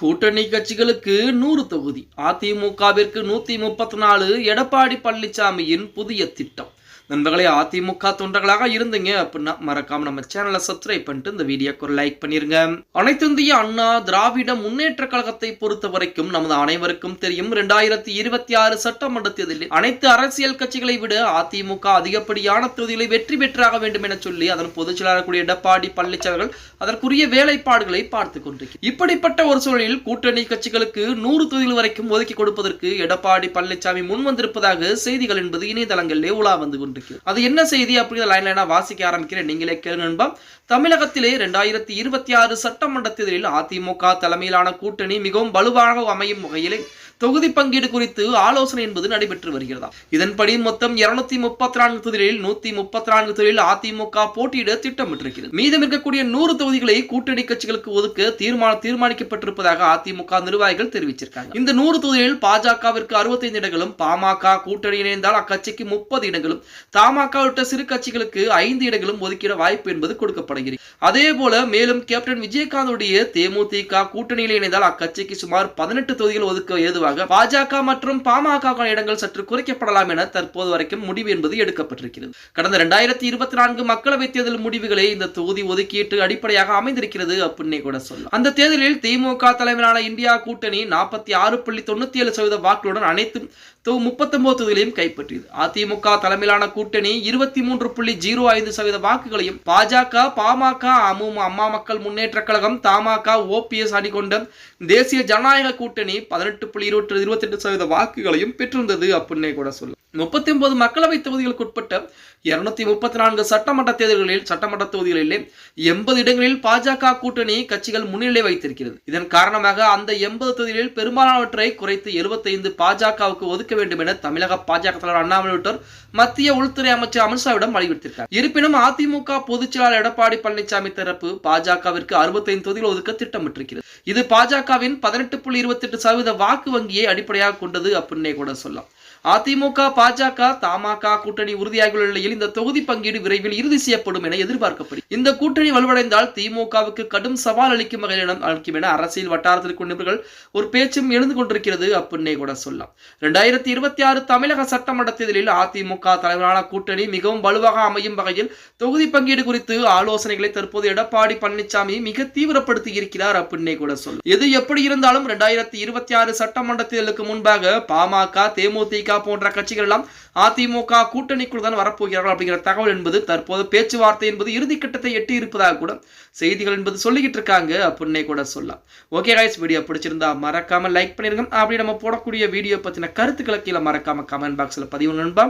கூட்டணி கட்சிகளுக்கு நூறு தொகுதி. அதிமுகவிற்கு நூத்தி முப்பத்தி நாலு எடப்பாடி பழனிசாமியின் புதிய திட்டம். நண்பர்களே அதிமுக தொண்டர்களாக இருந்தீங்க அப்படின்னா மறக்காம நம்ம சேனலை சப்ஸ்கிரைப் பண்ணிட்டு இந்த வீடியோக்கு ஒரு லைக் பண்ணிருங்க. அனைத்து இந்திய அண்ணா திராவிட முன்னேற்ற கழகத்தை பொறுத்த வரைக்கும் நமது அனைவருக்கும் தெரியும் இரண்டாயிரத்தி இருபத்தி ஆறு சட்டமன்ற தேர்தலில் அனைத்து அரசியல் கட்சிகளை விட அதிமுக அதிகப்படியான தொகுதிகளை வெற்றி பெற்றாக வேண்டும் என சொல்லி அதன் பொதுச் செயலாளர் கூடிய எடப்பாடி பழனிசாமி அவர்கள் அதற்குரிய வேலைப்பாடுகளை பார்த்துக் கொண்டிருக்கிறார். இப்படிப்பட்ட ஒரு சூழலில் கூட்டணி கட்சிகளுக்கு நூறு தொகுதிகள் வரைக்கும் ஒதுக்கி கொடுப்பதற்கு எடப்பாடி பழனிசாமி முன் வந்திருப்பதாக செய்திகள் என்பது இணையதளங்களிலே உலா வந்து கொண்டு இருக்கு அது என்ன செய்தி அப்படிங்கிற லைன் லைனா வாசிக்க ஆரம்பிக்கிறேன். நீங்களே கேள்வி நண்பா தமிழகத்திலே ரெண்டாயிரத்தி இருபத்தி ஆறு சட்டமன்ற தேர்தலில் அதிமுக தலைமையிலான கூட்டணி மிகவும் வலுவாக அமையும் வகையிலே தொகுதி பங்கீடு குறித்து ஆலோசனை என்பது நடைபெற்று வருகிறதா இதன்படி மொத்தம் இருநூத்தி முப்பத்தி நான்கு தொகுதிகளில் நூத்தி முப்பத்தி நான்கு தொகுதியில் அதிமுக போட்டியிட திட்டமிட்டிருக்கிறது. மீதம் இருக்கக்கூடிய நூறு தொகுதிகளை கூட்டணி கட்சிகளுக்கு ஒதுக்க தீர்மானம் தீர்மானிக்கப்பட்டிருப்பதாக அதிமுக நிர்வாகிகள் தெரிவிச்சிருக்காங்க. இந்த நூறு தொகுதிகளில் பாஜகவிற்கு அறுபத்தைந்து இடங்களும் பாமக கூட்டணி இணைந்தால் அக்கட்சிக்கு முப்பது இடங்களும் தமாக உள்ளிட்ட சிறு கட்சிகளுக்கு ஐந்து இடங்களும் ஒதுக்கிட வாய்ப்பு என்பது கொடுக்கப்படுகிறது. அதே போல மேலும் கேப்டன் விஜயகாந்துடைய தேமுதிக கூட்டணியில் இணைந்தால் அக்கட்சிக்கு சுமார் பதினெட்டு தொகுதிகள் ஒதுக்க ஏதுவாக பாஜக மற்றும் பாமக இடங்கள் சற்று குறைக்கப்படலாம் என தற்போது வரைக்கும் முடிவு என்பது எடுக்கப்பட்டிருக்கிறது. கடந்த இரண்டாயிரத்தி இருபத்தி நான்கு மக்களவைத் தேர்தல் முடிவுகளே இந்த தொகுதி ஒதுக்கீட்டு அடிப்படையாக அமைந்திருக்கிறது அப்படின்னே கூட சொல்லலாம். அந்த தேர்தலில் திமுக தலைமையிலான இந்தியா கூட்டணி நாற்பத்தி ஆறு புள்ளி தொண்ணூத்தி ஏழு சதவீத வாக்குகளுடன் அனைத்து முப்பத்தொன்பது தொகுதிகளையும் கைப்பற்றியது. அதிமுக தலைமையிலான கூட்டணி இருபத்தி மூன்று புள்ளி ஜீரோ ஐந்து சதவீத வாக்குகளையும் பாஜக பாமக அமு அம்மா மக்கள் முன்னேற்ற கழகம் தமாக ஓபிஎஸ் அணி கொண்ட தேசிய ஜனநாயக கூட்டணி பதினெட்டு புள்ளி இருபத்தி இருபத்தி எட்டு சதவீத வாக்குகளையும் பெற்றிருந்தது அப்படின்னே கூட சொல்லு முப்பத்தி ஒன்பது மக்களவை தொகுதிகளுக்கு உட்பட்ட இருநூத்தி முப்பத்தி நான்கு சட்டமன்ற தேர்தல்களில் சட்டமன்ற தொகுதிகளிலே எண்பது இடங்களில் பாஜக கூட்டணி கட்சிகள் முன்னிலை வைத்திருக்கிறது. இதன் காரணமாக அந்த எண்பது தொகுதிகளில் பெரும்பாலானவற்றை குறைத்து எழுபத்தைந்து பாஜகவுக்கு ஒதுக்க வேண்டும் என தமிழக பாஜக தலைவர் அண்ணாமலை உள்ளிட்டோர் மத்திய உள்துறை அமைச்சர் அமித்ஷாவிடம் வலியுறுத்தியிருக்கார் இருப்பினும் அதிமுக பொதுச் செயலாளர் எடப்பாடி பழனிசாமி தரப்பு பாஜகவிற்கு அறுபத்தைந்து தொகுதிகள் ஒதுக்க திட்டமிட்டிருக்கிறது. இது பாஜகவின் பதினெட்டு புள்ளி இருபத்தி எட்டு சதவீத வாக்கு வங்கியை அடிப்படையாக கொண்டது அப்படின்னே கூட சொல்லலாம். அதிமுக பாஜக தமாக கூட்டணி உறுதியாகியுள்ள நிலையில் இந்த தொகுதி பங்கீடு விரைவில் இறுதி செய்யப்படும் என எதிர்பார்க்கப்படும் இந்த கூட்டணி வலுவடைந்தால் திமுகவுக்கு கடும் சவால் அளிக்கும் வகையில் அளிக்கும் என அரசியல் வட்டாரத்திற்கு நிபுணர்கள் ஒரு பேச்சும் எழுந்து கொண்டிருக்கிறது அப்படின்னே கூட சொல்லலாம். இரண்டாயிரத்தி இருபத்தி ஆறு தமிழக சட்டமன்ற தேர்தலில் அதிமுக தலைவரான கூட்டணி மிகவும் வலுவாக அமையும் வகையில் தொகுதி பங்கீடு குறித்து ஆலோசனைகளை தற்போது எடப்பாடி பழனிசாமி மிக தீவிரப்படுத்தி இருக்கிறார் அப்படின்னே கூட சொல்லும் எது எப்படி இருந்தாலும் இரண்டாயிரத்தி இருபத்தி ஆறு சட்டமன்ற தேர்தலுக்கு முன்பாக பாமக தேமுதிக போன்ற கட்சிகள் எல்லாம் அதிமுக கூட்டணிக்குள் தான் வரப்போகிறார்கள் அப்படிங்கிற தகவல் என்பது தற்போது பேச்சுவார்த்தை என்பது இறுதிக்கட்டத்தை எட்டி இருப்பதாக கூட செய்திகள் என்பது சொல்லிக்கிட்டு இருக்காங்க அப்படின்னே கூட சொல்லலாம். ஓகே கைஸ் வீடியோ பிடிச்சிருந்தா மறக்காம லைக் பண்ணிருங்க. அப்படி நம்ம போடக்கூடிய வீடியோ பத்தின கருத்துக்களை கீழே மறக்காம கமெண்ட் பாக்ஸ்ல பதிவு நண்பா